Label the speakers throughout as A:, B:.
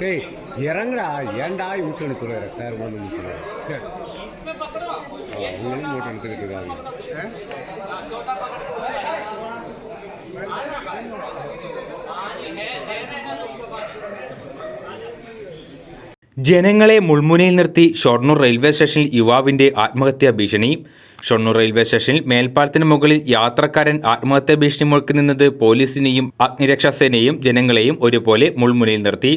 A: டேய் இறங்குடா ஏன்டா இன்சூரன்ஸ் எடுத்துருவாரு ரெண்டாயிரம் ரூபாய் இன்சூரன்ஸ் சரி ஆ, அவங்களும் மூட்டை எடுத்துக்கிட்டு இருக்காங்க
B: ജനങ്ങളെ മുൾമുനയിൽ നിർത്തി ഷൊർണൂർ റെയിൽവേ സ്റ്റേഷനിൽ യുവാവിന്റെ ആത്മഹത്യാ ഭീഷണി ഷൊർണൂർ റെയിൽവേ സ്റ്റേഷനിൽ മേൽപ്പാലത്തിന് മുകളിൽ യാത്രക്കാരൻ ആത്മഹത്യാ ഭീഷണി മുഴക്കുന്നത് പോലീസിനെയും അഗ്നിരക്ഷാസേനയെയും ജനങ്ങളെയും ഒരുപോലെ മുൾമുനയിൽ നിർത്തി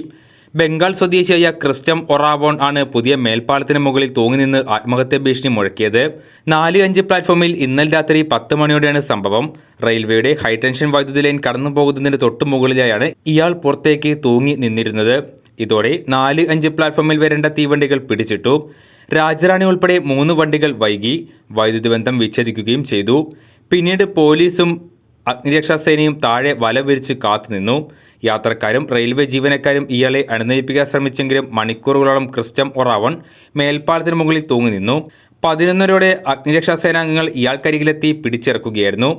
B: ബംഗാൾ സ്വദേശിയായ ക്രിസ്റ്റം ഒറാവോൺ ആണ് പുതിയ മേൽപ്പാലത്തിന് മുകളിൽ തൂങ്ങി നിന്ന് ആത്മഹത്യ ഭീഷണി മുഴക്കിയത്. നാല് അഞ്ച് പ്ലാറ്റ്ഫോമിൽ ഇന്നലെ രാത്രി പത്ത് മണിയോടെയാണ് സംഭവം. റെയിൽവേയുടെ ഹൈടെൻഷൻ വൈദ്യുതി ലൈൻ കടന്നു പോകുന്നതിന് തൊട്ടു മുകളിലായാണ് ഇയാൾ പുറത്തേക്ക് തൂങ്ങി നിന്നിരുന്നത്. ഇതോടെ നാല് അഞ്ച് പ്ലാറ്റ്ഫോമിൽ വരേണ്ട തീവണ്ടികൾ പിടിച്ചിട്ടു. രാജറാണി ഉൾപ്പെടെ മൂന്ന് വണ്ടികൾ വൈകി. വൈദ്യുതി ബന്ധം വിച്ഛേദിക്കുകയും ചെയ്തു. പിന്നീട് പോലീസും അഗ്നിരക്ഷാസേനയും താഴെ വല വിരിച്ച് കാത്തുനിന്നു. യാത്രക്കാരും റെയിൽവേ ജീവനക്കാരും ഇയാളെ അനുനയിപ്പിക്കാൻ ശ്രമിച്ചെങ്കിലും മണിക്കൂറുകളോളം ക്രിസ്റ്റം ഒറാവൺ മേൽപ്പാലത്തിന് മുകളിൽ തൂങ്ങി നിന്നു. പതിനൊന്നരയോടെ അഗ്നിരക്ഷാസേനാംഗങ്ങൾ ഇയാൾക്കരികിലെത്തി പിടിച്ചിറക്കുകയായിരുന്നു.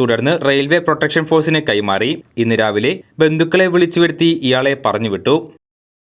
B: തുടർന്ന് റെയിൽവേ പ്രൊട്ടക്ഷൻ ഫോഴ്സിനെ കൈമാറി ഇന്ന് രാവിലെ ബന്ധുക്കളെ വിളിച്ചു വരുത്തി ഇയാളെ പറഞ്ഞുവിട്ടു.